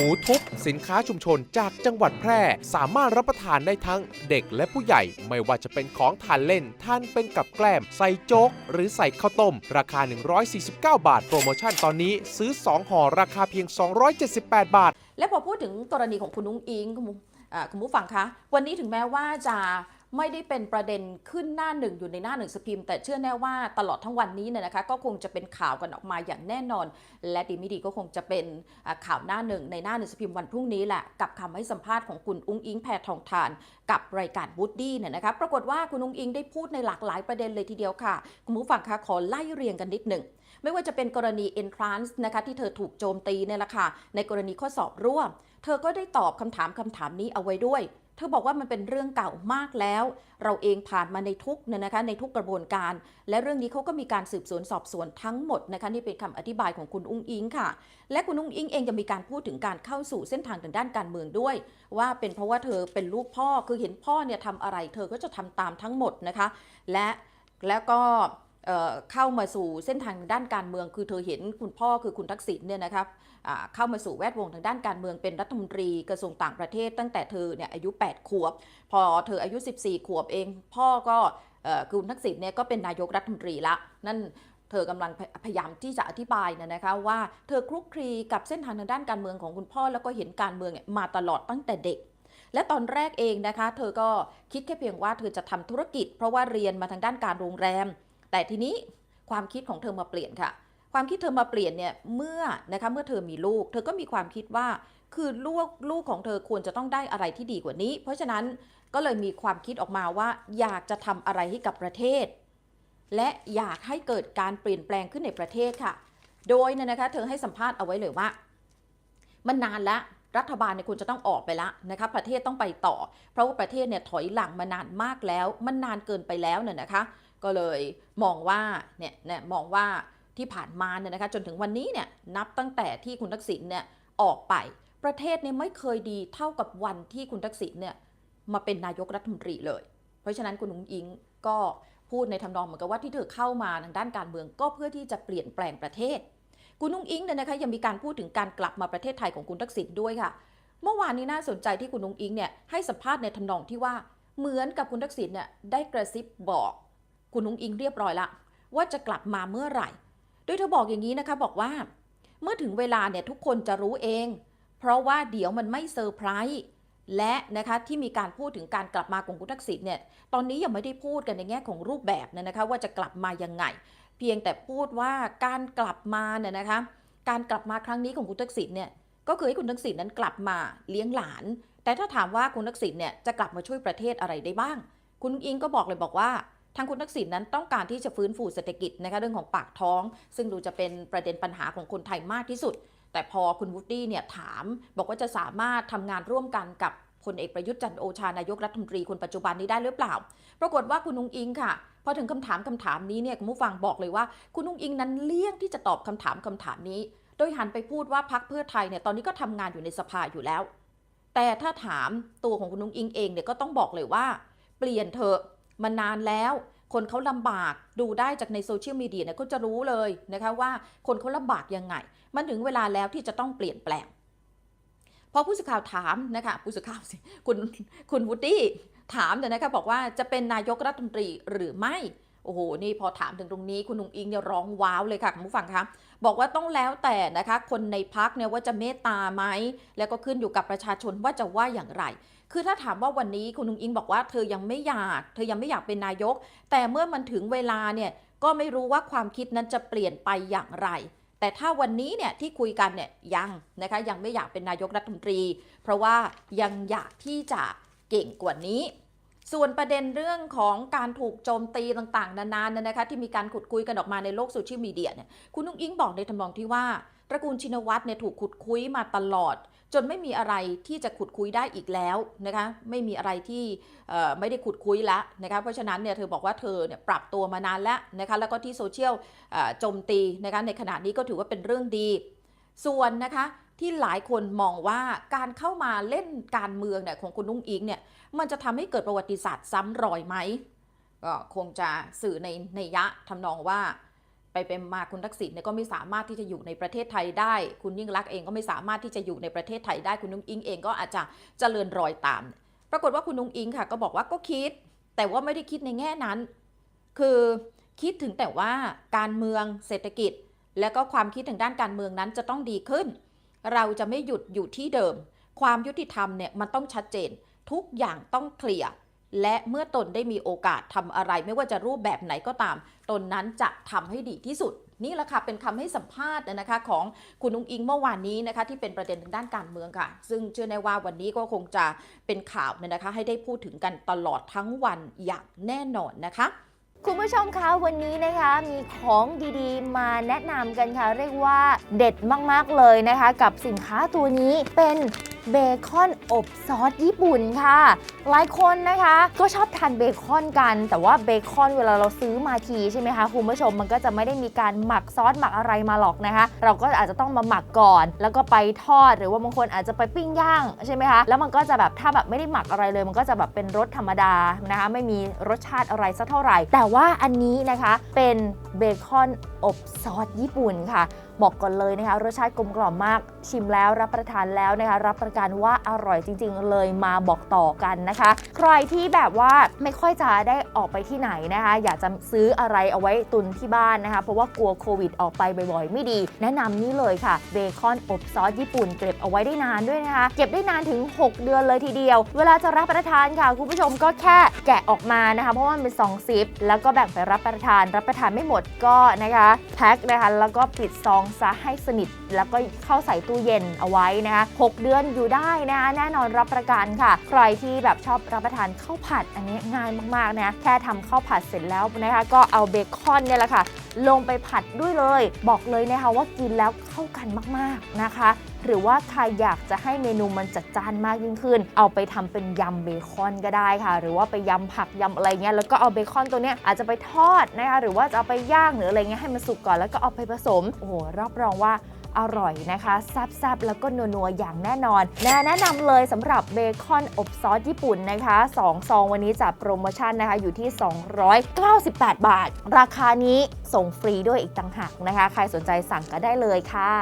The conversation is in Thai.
มูทุบสินค้าชุมชนจากจังหวัดแพร่ สามารถรับประทานได้ทั้งเด็กและผู้ใหญ่ ไม่ว่าจะเป็นของทานเล่นทานเป็นกับแกล้ม ใส่โจ๊ก หรือใส่ข้าวต้ม ราคา 149 บาท โปรโมชั่นตอนนี้ซื้อ 2ห่อราคาเพียง 278 บาท และพอพูดถึงกรณีของคุณนุ้งอิงคุณผู้อ่าคุณผู้ฟังคะ วันนี้ถึงแม้ว่าจะ ไม่ได้เป็นประเด็นขึ้นหน้าหนึ่งอยู่ในหน้าหนึ่งสพิมพ์ แต่เชื่อแน่ว่าตลอดทั้งวันนี้เนี่ยนะคะ ก็คงจะเป็นข่าวกันออกมาอย่างแน่นอน และดีไม่ดีก็คงจะเป็นข่าวหน้าหนึ่งในหน้าหนึ่งสพิมพ์วันพรุ่งนี้แหละกับคำให้สัมภาษณ์ของคุณอุ้งอิงแพทองทาน กับรายการบูดดี้เนี่ยนะคะปรากฏว่าคุณอุ้งอิงได้พูดในหลากหลายประเด็นเลยทีเดียวค่ะคุณผู้ฟังคะขอไล่เรียงกันนิดหนึ่งไม่ว่าจะเป็นกรณี entrance นะคะที่เธอถูกโจมตีเนี่ยแหละค่ะในกรณีข้อสอบร่วม เธอก็ได้ตอบคำถามคำถามนี้เอาไว้ด้วย ธอบอกว่ามันเป็นเรื่องเก่ามากแล้ว เราเองผ่านมาในทุกเนี่ยนะคะในทุกกระบวนการ และเรื่องนี้เขาก็มีการสืบสวนสอบสวนทั้งหมดนะคะนี่เป็นคำอธิบายของคุณอุ้งอิงค่ะ และคุณอุ้งอิงเองจะมีการพูดถึงการเข้าสู่เส้นทางทางด้านการเมืองด้วย ว่าเป็นเพราะว่าเธอเป็นลูกพ่อคือเห็นพ่อเนี่ยทำอะไร เธอก็จะทำตามทั้งหมดนะคะ และแล้วก็ เเข้ามาสู่เส้นทางด้านการเมือง คือเธอเห็นคุณพ่อคือคุณทักษิณเนี่ยนะครับเข้ามาสู่แวดวงทางด้านการเมืองเป็นรัฐมนตรีกระทรวงต่างประเทศ ตั้งแต่เธอเนี่ยอายุ 8 ขวบ พอเธออายุ 14 ขวบเอง พ่อก็คือคุณทักษิณเนี่ยก็เป็นนายกรัฐมนตรีละ นั่นเธอกำลังพยายามที่จะอธิบายนะนะคะว่าเธอคลุกคลีกับเส้นทางทางด้านการเมืองของคุณพ่อ แล้วก็เห็นการเมืองมาตลอดตั้งแต่เด็ก และตอนแรกเองนะคะ เธอก็คิดแค่เพียงว่าเธอจะทำธุรกิจ เพราะว่าเรียนมาทางด้านการโรงแรม แต่ทีนี้ความคิดของเธอมาเปลี่ยนค่ะ ความคิดเธอมาเปลี่ยนเนี่ยเมื่อนะคะเมื่อเธอมีลูก เธอก็มีความคิดว่าคือลูกลูกของเธอควรจะต้องได้อะไรที่ดีกว่านี้ เพราะฉะนั้นก็เลยมีความคิดออกมาว่า อยากจะทำอะไรให้กับประเทศ และอยากให้เกิดการเปลี่ยนแปลงขึ้นในประเทศค่ะ โดยเนี่ยนะคะเธอให้สัมภาษณ์เอาไว้เลยว่า มันนานแล้วรัฐบาลเนี่ยควรจะต้องออกไปแล้วนะคะประเทศต้องไปต่อ เพราะว่าประเทศเนี่ยถอยหลังมานานมากแล้ว มันนานเกินไปแล้วเนี่ยนะคะ ก็เลยมองว่าเนี่ยเนี่ยมองว่าที่ผ่านมาเนี่ยนะคะจนถึงวันนี้เนี่ยนับตั้งแต่ที่คุณทักษิณเนี่ยออกไปประเทศเนี่ยไม่เคยดีเท่ากับวันที่คุณทักษิณเนี่ยมาเป็นนายกรัฐมนตรีเลย เพราะฉะนั้นคุณนุ้งอิงก็พูดในทำนองเหมือนกับว่าที่เธอเข้ามาทางด้านการเมืองก็เพื่อที่จะเปลี่ยนแปลงประเทศ คุณนุ้งอิงเนี่ยนะคะยังมีการพูดถึงการกลับมาประเทศไทยของคุณทักษิณด้วยค่ะ เมื่อวานนี้น่าสนใจที่คุณนุ้งอิงเนี่ยให้สัมภาษณ์ในทำนองที่ว่าเหมือนกับคุณทักษิณเนี่ยได้กระซิบบอก คุณนุ้งอิงเรียบร้อยละว่าจะกลับมาเมื่อไหร่ โดยเธอบอกอย่างนี้นะคะบอกว่า เมื่อถึงเวลาเนี่ยทุกคนจะรู้เอง เพราะว่าเดี๋ยวมันไม่เซอร์ไพรส์และนะคะที่มีการพูดถึงการกลับมาของคุณทักษิณเนี่ยตอนนี้ยังไม่ได้พูดกันในแง่ของรูปแบบเนี่ยนะคะว่าจะกลับมายังไง เพียงแต่พูดว่าการกลับมาเนี่ยนะคะการกลับมาครั้งนี้ของคุณทักษิณเนี่ยก็คือให้คุณทักษิณนั้นกลับมาเลี้ยงหลาน แต่ถ้าถามว่าคุณทักษิณเนี่ยจะกลับมาช่วยประเทศอะไรได้บ้าง คุณอิงก็บอกเลยบอกว่า ทางคุณทักษิณนั้นต้องการที่จะฟื้นฟูเศรษฐกิจนะคะเรื่องของปากท้อง ซึ่งดูจะเป็นประเด็นปัญหาของคนไทยมากที่สุด แต่พอคุณวูดดี้เนี่ยถาม บอกว่าจะสามารถทำงานร่วมกันกับพลเอกประยุทธ์จันโอชานายกรัฐมนตรีคนปัจจุบันนี้ได้หรือเปล่า ปรากฏว่าคุณนุ้งอิงค่ะ พอถึงคำถามคำถามนี้เนี่ยคุณผู้ฟังบอกเลยว่า คุณนุ้งอิงนั้นเลี่ยงที่จะตอบคำถามคำถามนี้ โดยหันไปพูดว่าพักเพื่อไทยเนี่ยตอนนี้ก็ทำงานอยู่ในสภาอยู่แล้ว แต่ถ้าถามตัวของคุณนุ้งอิงเองเนี่ยก็ต้องบอกเลยว่า เปลี่ยนเถอะ มานานแล้ว คนเขาลำบากดูได้จากในโซเชียลมีเดียเนี่ยก็จะรู้เลยนะคะว่าคนเขาลำบากยังไง มันถึงเวลาแล้วที่จะต้องเปลี่ยนแปลงพอผู้สื่อข่าวถามนะคะผู้สื่อข่าวสิคุณคุณวูดดี้ถามเนี่ยนะคะบอกว่าจะเป็นนายกรัฐมนตรีหรือไม่โอ้โห นี่พอถามถึงตรงนี้คุณนุงอิงเนี่ยร้องว้าวเลยค่ะคุณผู้ฟังคะบอกว่าต้องแล้วแต่นะคะ คนในพักเนี่ยว่าจะเมตตาไหม แล้วก็ขึ้นอยู่กับประชาชนว่าจะว่าอย่างไร คือถ้าถามว่าวันนี้คุณนุงอิงบอกว่าเธอยังไม่อยาก เธอยังไม่อยากเป็นนายก แต่เมื่อมันถึงเวลาเนี่ยก็ไม่รู้ว่าความคิดนั้นจะเปลี่ยนไปอย่างไร แต่ถ้าวันนี้เนี่ยที่คุยกันเนี่ยยังนะคะยังไม่อยากเป็นนายกรัฐมนตรี เพราะว่ายังอยากที่จะเก่งกว่านี้ ส่วนประเด็นเรื่องของการถูกโจมตีต่างๆ นานาเนี่ยนะคะที่มีการขุดคุยกันออกมาในโลกโซเชียลมีเดียเนี่ยคุณนุ้งอิงบอกในทำนองที่ว่า ตระกูลชินวัตรเนี่ยถูกขุดคุ้ยมาตลอด จนไม่มีอะไรที่จะขุดคุ้ยได้อีกแล้วนะคะไม่มีอะไรที่เอ่อไม่ได้ขุดคุ้ยแล้วนะคะเพราะฉะนั้นเนี่ยเธอบอกว่าเธอเนี่ยปรับตัวมานานแล้วนะคะแล้วก็ที่โซเชียลโจมตีนะคะในขณะนี้ก็ถือว่าเป็นเรื่องดี ส่วนนะคะที่หลายคนมองว่าการเข้ามาเล่นการเมืองเนี่ยของคุณนุ้งอิงเนี่ยมันจะทำให้เกิดประวัติศาสตร์ซ้ำรอยไหมก็คงจะสื่อในในยะทำนองว่า ไปเป็นมาคุณทักษิณเนี่ยก็ไม่สามารถที่จะอยู่ในประเทศไทยได้ คุณยิ่งรักเองก็ไม่สามารถที่จะอยู่ในประเทศไทยได้คุณนุ้งอิงเองก็อาจจะเจริญรอยตาม ปรากฏว่าคุณนุ้งอิงค่ะ ก็บอกว่าก็คิด แต่ว่าไม่ได้คิดในแง่นั้น คือคิดถึงแต่ว่าการเมืองเศรษฐกิจ และก็ความคิดทางด้านการเมืองนั้นจะต้องดีขึ้น เราจะไม่หยุดอยู่ที่เดิม ความยุติธรรมเนี่ยมันต้องชัดเจน ทุกอย่างต้องเคลียร์ และเมื่อตนได้มีโอกาสทำอะไร ไม่ว่าจะรูปแบบไหนก็ตาม ตนนั้นจะทำให้ดีที่สุด นี่แหละค่ะเป็นคำให้สัมภาษณ์นะคะของคุณนุ้งอิงเมื่อวานนี้นะคะที่เป็นประเด็นทางด้านการเมืองค่ะ ซึ่งเชื่อแน่ว่าวันนี้ก็คงจะเป็นข่าวเนี่ยนะคะ ให้ได้พูดถึงกันตลอดทั้งวันอย่างแน่นอนนะคะคุณผู้ชมคะวันนี้นะคะมีของดีๆ มาแนะนำกันค่ะ เรียกว่าเด็ดมากๆเลยนะคะ กับสินค้าตัวนี้เป็นเบคอนอบซอสญี่ปุ่นค่ะ หลายคนนะคะก็ชอบทานเบคอนกัน แต่ว่าเบคอนเวลาเราซื้อมาทีใช่ไหมคะคุณผู้ชมมันก็จะไม่ได้มีการหมักซอสหมักอะไรมาหรอกนะคะ เราก็อาจจะต้องมาหมักก่อน แล้วก็ไปทอดหรือว่าบางคนอาจจะไปปิ้งย่างใช่ไหมคะแล้วมันก็จะแบบถ้าแบบไม่ได้หมักอะไรเลย มันก็จะแบบเป็นรสธรรมดานะคะไม่มีรสชาติอะไรสักเท่าไหร่ แต่ว่าอันนี้นะคะเป็นเบคอนอบซอสญี่ปุ่นค่ะ บอกก่อนเลยนะคะรสชาติกลมกล่อมมากชิมแล้วรับประทานแล้วนะคะรับประกันว่าอร่อยจริง ๆ เลยมาบอกต่อกันนะคะ ใครที่แบบว่าไม่ค่อยจะได้ออกไปที่ไหนนะคะ อยากจะซื้ออะไรเอาไว้ตุนที่บ้านนะคะ เพราะว่ากลัวโควิดออกไปบ่อยๆ ไม่ดี แนะนำนี่เลยค่ะเบคอนอบซอสญี่ปุ่นเก็บเอาไว้ได้นานด้วยนะคะ เก็บได้นานถึง 6 เดือนเลยทีเดียว เวลาจะรับประทานค่ะ คุณผู้ชมก็แค่แกะออกมานะคะ เพราะว่ามันเป็น2ซิปแล้วก็แบ่งไปรับประทาน รับประทานไม่หมดก็นะคะแพ็คนะคะแล้วก็ปิดซองซะให้สนิท แล้วก็เข้าใส่ตู้เย็นเอาไว้นะคะ6เดือนอยู่ได้นะคะแน่นอนรับประกันค่ะ ใครที่แบบชอบรับประทานข้าวผัดอันนี้ง่ายมากๆนะแค่ทำข้าวผัดเสร็จแล้วนะคะก็เอาเบคอนเนี่ยแหละค่ะลงไปผัดด้วยเลย บอกเลยนะคะว่ากินแล้วเข้ากันมากๆนะคะ หรือว่าใครอยากจะให้เมนูมันจัดจ้านมากยิ่งขึ้น เอาไปทำเป็นยำเบคอนก็ได้ค่ะ หรือว่าไปยำผักยำอะไรเงี้ยแล้วก็เอาเบคอนตัวเนี้ยอาจจะไปทอดนะคะหรือว่าจะเอาไปย่างหรืออะไรเงี้ยให้มันสุกก่อนแล้วก็เอาไปผสมโอ้โหรับรองว่าอร่อยนะคะแซ่บๆ แล้วก็นัวๆ อย่างแน่นอนแนะแนะนำเลยสำหรับเบคอนอบซอสญี่ปุ่นนะคะ2ซองวันนี้จัดโปรโมชั่นนะคะอยู่ที่ 298 บาท ราคานี้ส่งฟรีด้วยอีกต่างหากนะคะ ใครสนใจสั่งก็ได้เลยค่ะ